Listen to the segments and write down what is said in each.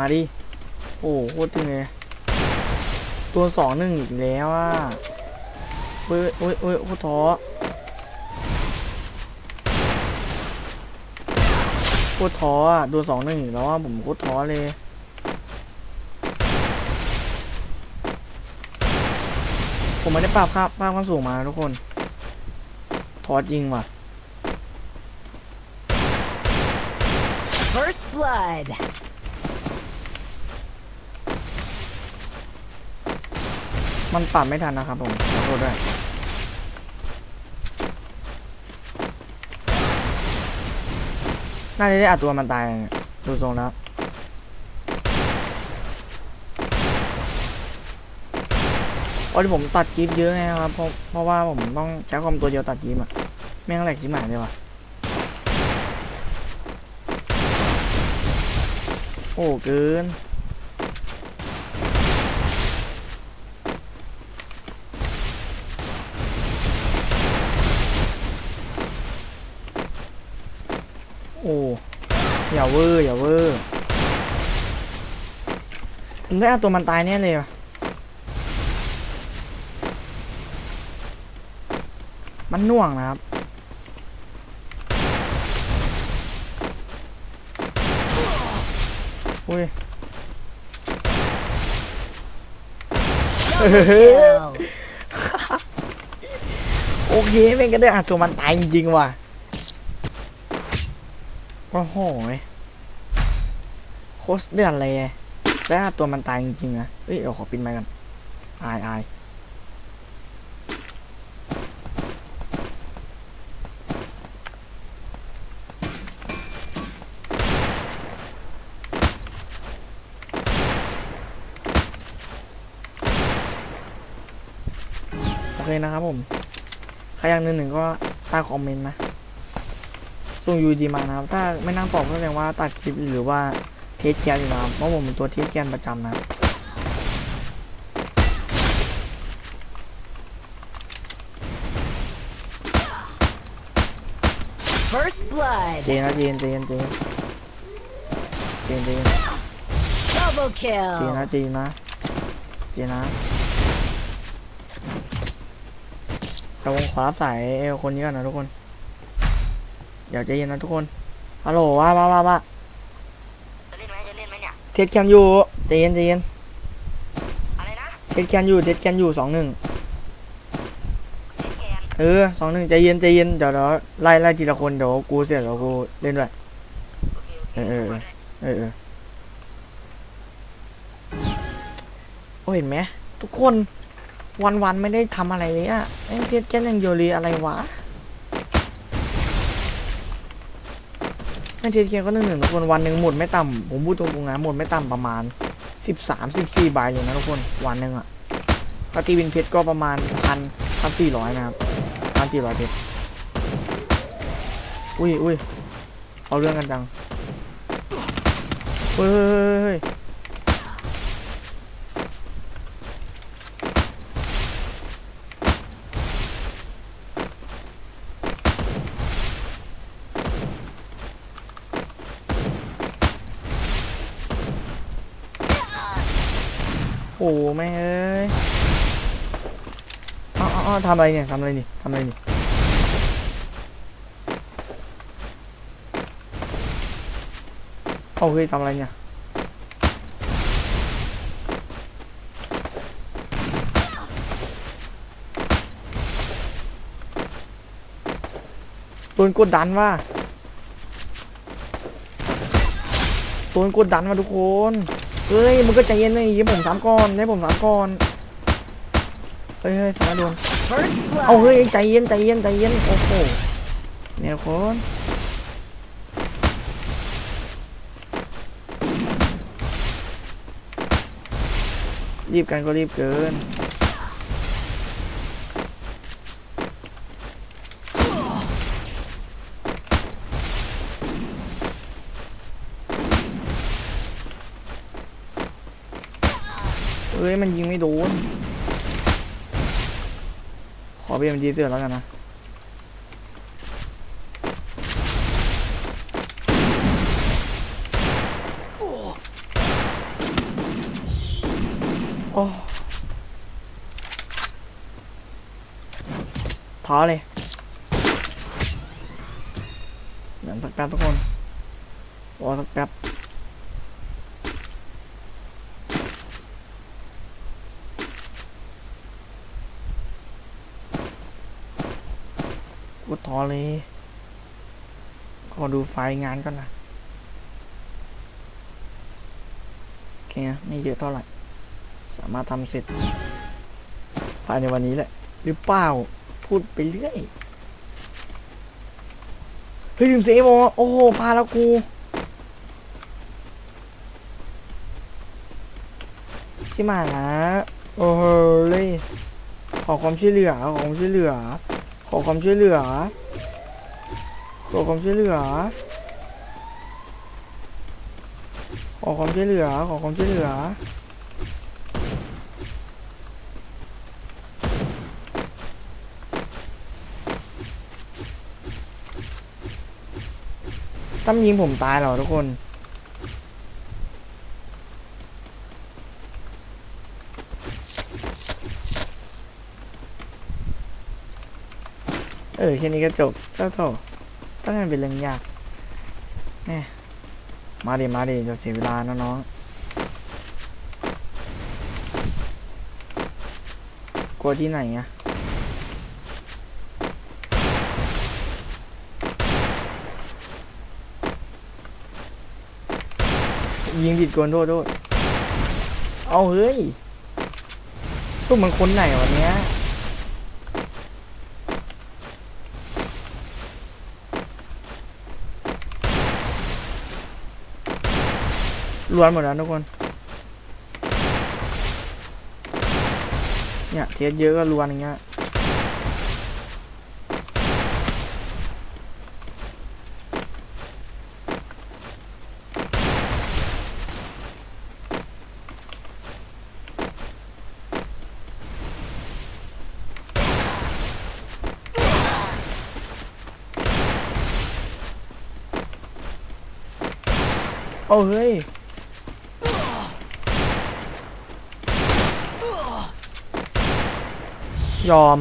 มาดิ โอ้โหโคตรตึงเลย ตัวสองหนึ่งอีกแล้วอะเว้ยเว้ยเว้ยโคตรท้อโคตรท้ออะตัวสองหนึ่งอีกแล้วอะผมโคตรท้อเลยผมไม่ได้ปรับค่าปรับความสูงมาทุกคนท้อจริงว่ะ First blood. มันปรับไม่ทันนะครับผมขอโทษด้วยน่าจะได้อัดตัวมันตายดูทรงแล้วเพราะที่ผมตัดคลิปเยอะไงครับเพราะเพราะว่าผมต้องใช้คอมตัวเดียวตัดคลิปอะแม่งแหลกชิบหายเลยว่ะโอ้เกิน โอ้อย่าเวอร์อย่าเวอร์ผมได้เอาตัวมันตายแน่เลยว่ะมันหน่วงนะครับ อุ้ย Double kill. โอเคแม่งก็ได้อัดตัวมันตายจริงๆว่ะ โอ้โหโคตรเดือดเลยได้ตัวมันตายจริงๆนะเอ้ยเดี๋ยวขอปินไปกันอายอายโอเคนะครับผม ใครอยากหนึ่งหนึ่งก็ใต้คอมเมนต์นะ ส่งยูดีมานะครับ ถ้าไม่นั่งตอบก็แสดงว่าตัดคลิปหรือว่าเทสแกนอยู่นะครับเพราะผมเป็นตัวเทสแกนประจำนะ First blood. เจนนะเจนเจนเจนเจนเจน Double เจน kill. นะเจนนะเจนนะแต่ผมขอรับสายเอลคนนี้ก่อนนะทุกคน เดี๋ยวใจเย็นนะทุกคนฮัลโหลว่าว่าว่าว่าจะเล่นไหมจะเล่นไหมเนี่ยเทสแกนอยู่ใจเย็นใจเย็นอะไรนะเทสแกนอยู่เทสแกนอยู่สองหนึ่งเล่นแกนเออสองหนึ่งใจเย็นใจเย็นเดี๋ยวเดี๋ยวไล่ไล่ทีละคนเดี๋ยวกูเสร็จแล้วกูเล่นด้วย โอเคโอเคเออเออ เออเออโอ้เห็นไหมทุกคนวันวันๆไม่ได้ทำอะไรเลยอะไอ้เทียดแค่ยังโยรีอะไรวะ ไอ้เทียดแค่ก็หนึ่งหนึ่งทุกคนวันหนึ่งหมดไม่ต่ำผมพูดตรงๆนะหมดไม่ต่ำประมาณสิบสามสิบสี่ใบเลยนะทุกคนวันหนึ่งอะปกติวินเพชรก็ประมาณพันพันสี่ร้อยนะครับพันสี่ร้อยเพชรอุ้ยอุ้ยเอาเรื่องกันจังเฮ้ยเฮ้ยเฮ้ยเฮ้ย โอ้แม่เอ้ยเอ้าเอ้าทำอะไรเนี่ยทำอะไรนี่ทำอะไรนี่เอเฮ้ยทำอะไรเนี่ยโดนกดดันว่าโดนกดดันมาทุกคน เฮ้ยมึงก็ใจเย็นเลยยิ้มผมสามก้อนให้ผมสามก้อนเฮ้ยเฮ้ยสามารโดน First เอาเฮ้ยใจเย็นใจเย็นใจเย็นโอ้โหเนี่ยคนรีบกันก็รีบเกิน เอ้ยมันยิงไม่โดน ขอเบียมันยีเสือแล้วกันนะ โอ้ท้อเลยหลังสักแป๊บทุกคนรอสักแป๊บ อเลยขอดูไฟล์งานก่อนนะโอเคนะไม่เยอะเท่าไหร่ สามารถทำเสร็จ ภายในวันนี้แหละ หรือเปล่า พูดไปเรื่อย เฮ้ยลืมเซฟโอโอ้โหพาแล้วกูที่มานะโอ้โหเลยขอความช่วยเหลือ ขอความช่วยเหลือ ขอความช่วยเหลือ ขอความช่วยเหลือ ขอความช่วยเหลือ ขอความช่วยเหลือ ตั้มยิงผมตายเหรอทุกคน เออแค่นี้ก็จบเจ้าโถต้องให้มันเป็นเรื่องยากแหมมาดิมาดิจะเสียเวลานะน้องกลัวที่ไหนอะยิงผิดกวนโทษโทษเอาเฮ้ยตู้มันคนไหนวันเนี้ย ล้วนหมดแล้วทุกคน เนี่ยเทสเยอะก็ล้วนอย่างเงี้ย โอ้เฮ้ย ยอม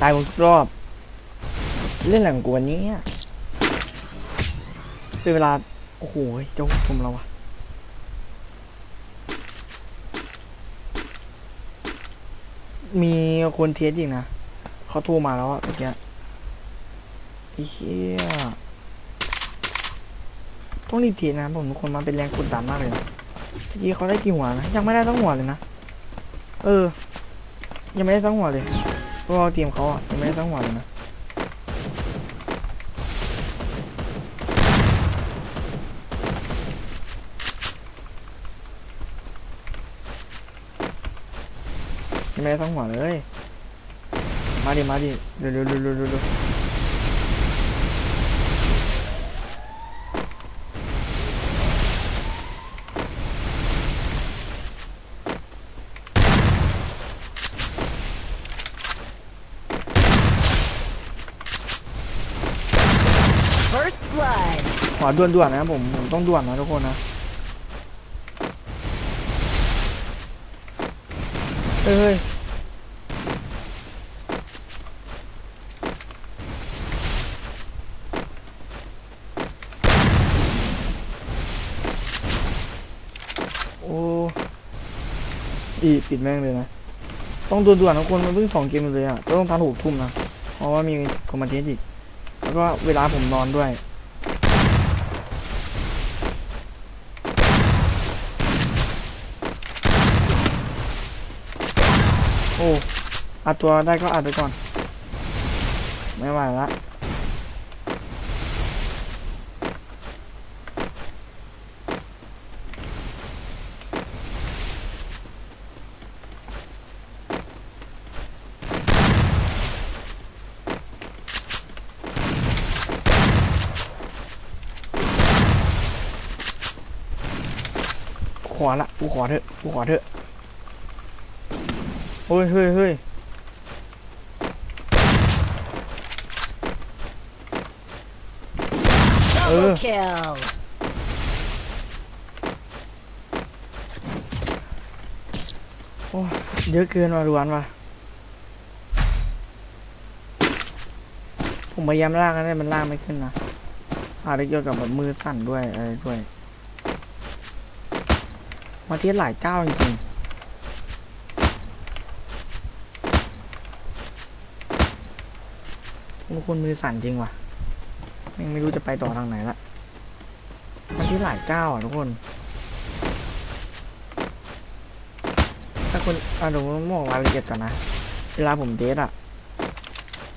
ตายหมดทุกรอบ เล่นหลังกวนนี้เป็นเวลา โอ้โหเจ้าชมเราอะมีคนเทสอีกนะเขาโทรมาแล้วอะเมื่อกี้เหี้ยต้องรีบเทสนะผมทุกคนมันเป็นแรงกดดันมากเลยนะเมื่อกี้เขาได้กี่หัวนะ ยังไม่ได้ตั้งหัวเลยนะ เออ ยังไม่ได้สังหัวเลยเพราะว่าทีมเขาอะยังไม่ได้สังหัวเลยนะยังไม่ได้สังหัวเลย มาดิมาดิเร็วเร็วเร็วเร็วเร็วเร็วๆ First blood. ข อด่วนๆนะผมผมต้องด่วนนะทุกคนนะเฮ้ยโอ้อีปิดแม่งเลยนะ ต้องด่วนๆทุกคนมันเพิ่งสองเกมเลยอะต้องทันหกทุ่มนะ เพราะว่ามีคอมมาเทสอีก แล้วก็เวลาผมนอนด้วย อัดตัวได้ก็อัดไปก่อน ไม่ไหวละขอละกูขอเถอะกูขอเถอะ เฮ้ยเฮ้ยเฮ้ย อออเยอะเกินว่ะรวนว่ะผมพยายามลากนะแต่มันลากไม่ขึ้นนะอาจจะกี่ยวกับแบบมือสั่นด้วยอะไรด้วย มาเทียหลายเจ้าจริงๆทุกคนมือสั่นจริงว่ะ แม่งไม่รู้จะไปต่อทางไหนละมาเทียบหลายเจ้าอะทุกคน ถ้าคนอะเดี๋ยวผมบอกรายละเอียดก่อนนะ เวลาผมเดทอะ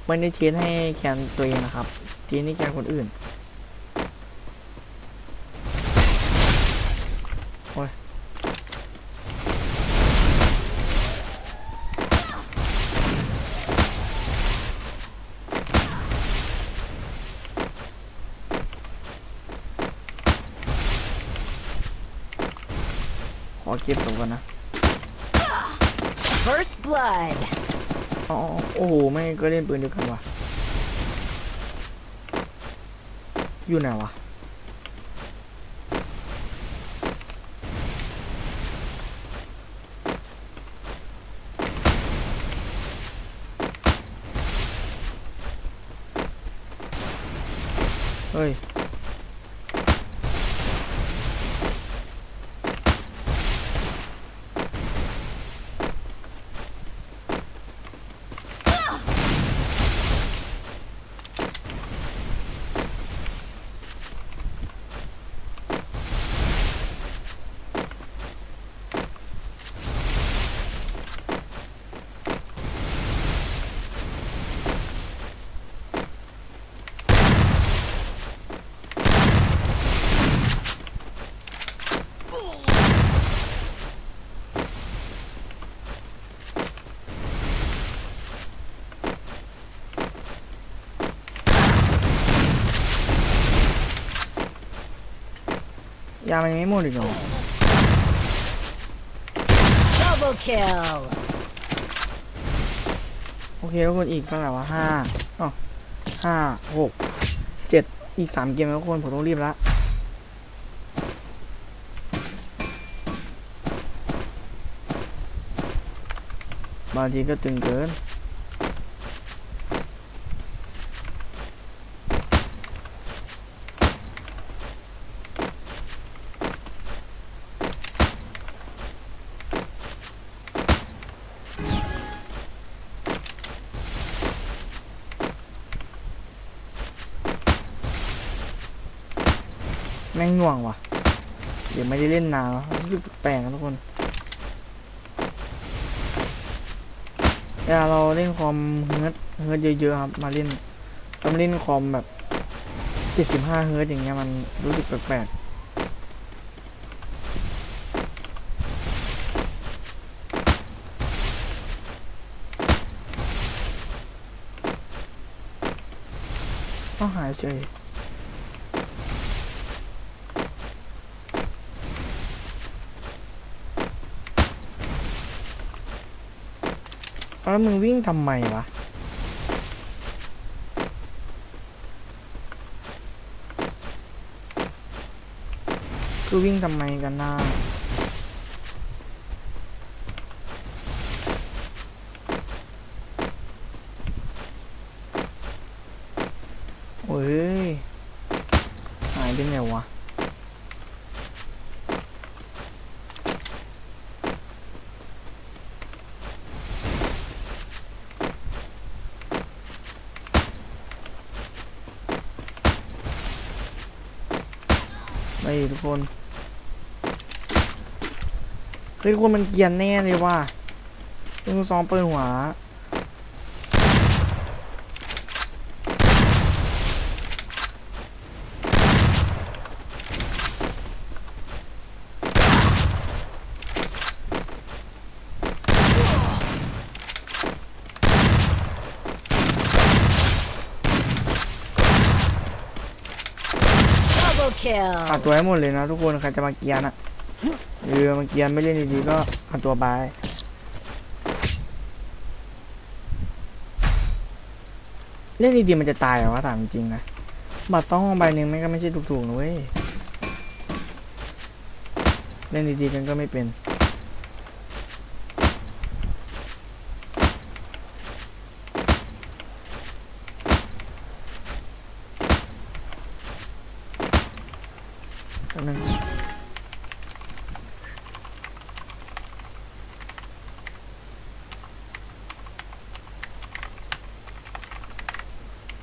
ไม่ได้เทสให้แคนตัวเองนะครับเทสให้แคนคนอื่น โอ้ย ก็บตัวก่อนนะ First blood. อ๋อโอ้โหไม่งก็เล่นปืนเดียวกันว่ะ อยู่ไหนวะ เฮ้ย ยามันยังไม่หมดอีกเหรอ Double kill. โอเคทุกคนอีกเท่าไหร่วะห้าอ๋อห้าหกเจ็ดอีกสามเกมแล้วทุกคนผมต้องรีบละบางทีก็ตึงเกิน ง่วงว่ะ เดี๋ยวไม่ได้เล่นนานแล้วรู้สึกแปลกนะทุกคนเวลาเราเล่นคอมเฮิร์ตเฮิร์ตเยอะๆครับ มาเล่นต้องเล่นคอมแบบ75เฮิร์ตอย่างเงี้ยมันรู้สึกแปลกๆต้องหายเฉย แล้วมึงวิ่งทำไมวะคือวิ่งทำไมกันนะโอ้ยหายไปไหนวะ ทุกคนเฮ้ยทุกคนมันเกียนแน่เลยว่ะต้องซ้อมเปิดหัว Double อัดตัวให้หมดเลยนะทุกคนใครจะมาเกียนอะเรือมาเกียนไม่เล่นดีๆก็อัดตัวไปเล่นดีๆมันจะตายเหรอวะถามจริงนะบัตรสองใบหนึ่งมันก็ไม่ใช่ถูกๆนะเว้ยเล่นดีๆกันก็ไม่เป็น นึง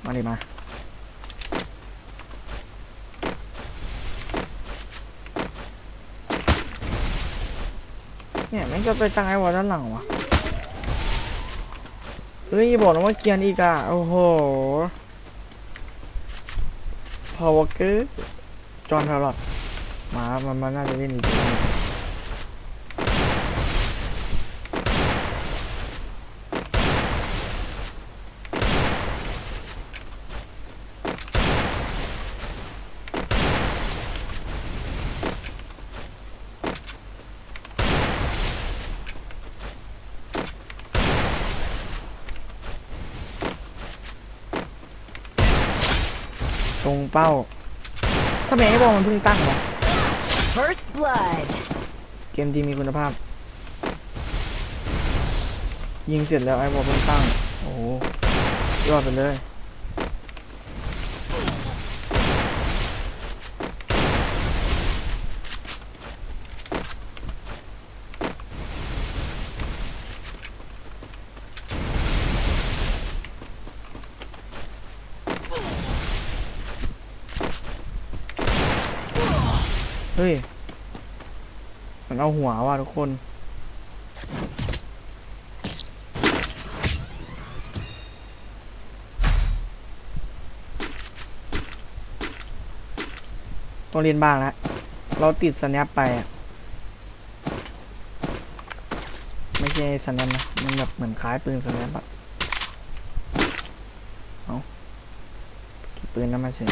มาดิมาเนี่ยมันจะไปตั้งไอวอลด้านหลังวะเฮ้ยบอกนะว่าเกียร์อีกอะโอ้โหพาวเกอร์จอห์นพาลอต มามันมันน่าจะเล่นอีกแล้วตรงเป้าถ้าเป็นไอ้บอลมันเพิ่งตั้งเหรอ First blood. เกมดีมีคุณภาพ ยิงเสร็จแล้วไอ้บอลเพิ่งตั้ง โอ้โหยอดไปเลย เอาหัวว่ะทุกคน ต้องเรียนบ้างแล้วเราติดสแนปไปอะ ไม่ใช่สแนปนะ มันแบบเหมือนคล้ายปืนสแนปอะเอาปืนนั้นมาเฉย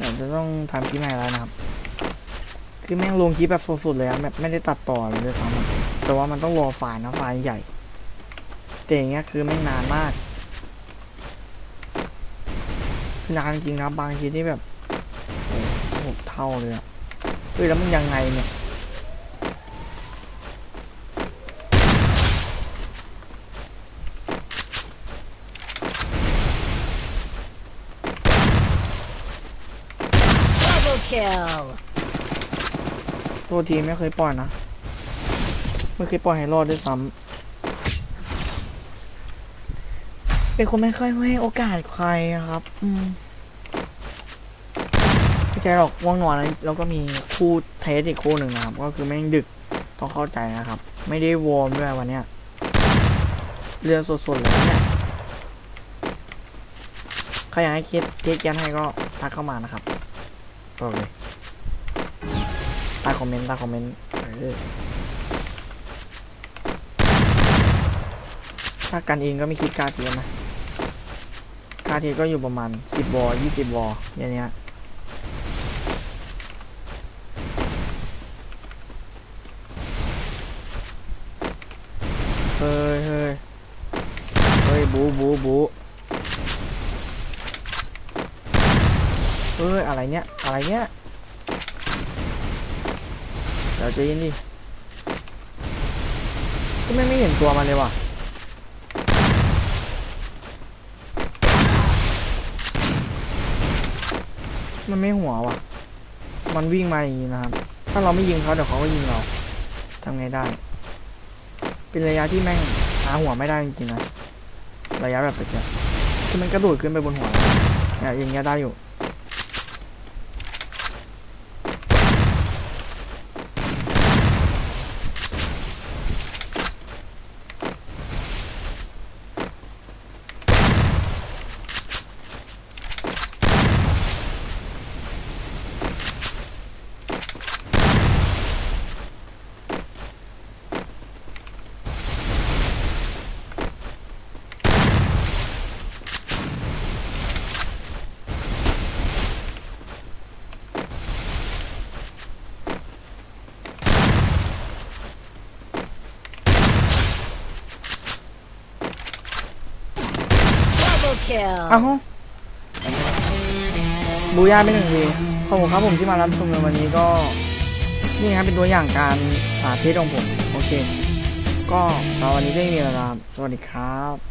เดี๋ยว จะต้องทำคลิปใหม่แล้วนะครับ คือแม่งลงคลิปแบบสดๆเลยนะแบบไม่ได้ตัดต่อเลยด้วยซ้ำแต่ว่ามันต้องรอไฟล์นะไฟล์ใหญ่ แต่อย่างเงี้ยคือไม่งนานมาก นานจริงนะบางทีนี่แบบหหกเท่าเลยอะเฮ้ยแล้วมันยังไงเนี่ย Double kill. ตัวทีไม่เคยปล่อยนะ ไม่เคยปล่อยให้รอดด้วยซ้ำเป็นคนไม่ค่อยให้โอกาสใครอะครับ อืมไม่ใช่หรอกว่างนอนแล้วแล้วก็มีคู่เทสอีกคู่หนึ่งนะครับ ก็คือแม่งดึกต้องเข้าใจนะครับ ไม่ได้วอร์มด้วยวันเนี้ยเรือสดๆเลยนะเนี่ยใครอยากให้เคสเทสยันให้ก็ทักเข้ามานะครับ บอกเลยใต้คอมเมนต์ใต้คอมเมนต์เออถ้ากันเองก็ไม่คิดกล้าเทียมนะกล้าเทียมก็อยู่ประมาณสิบวอยี่สิบวออย่างเนี้ยเฮ้ยเฮ้ยเฮ้ยบูบูบู เฮ้ยอะไรเนี้ยอะไรเนี้ยเดี๋ยวใจเย็นดิก็ไม่ไม่เห็นตัวมันเลยว่ะมันไม่หัวว่ะ มันวิ่งมาอย่างนี้นะครับ ถ้าเราไม่ยิงเขาเดี๋ยวเขาก็ยิงเราทำไงได้ เป็นระยะที่แม่งหาหัวไม่ได้จริงๆนะ ระยะแบบตะเกียบคือมันกระโดดขึ้นไปบนหัวเนี่ยอย่างเงี้ยได้อยู่ เอ้าวบูย่าไม่หนึ่งทีขอบคุณครับผมที่มารับชมในวันนี้ก็ นี่ครับเป็นตัวอย่างการสาเทสของผม โอเค ก็สำหรับวันนี้ไม่มีแล้วนะสวัสดีครับ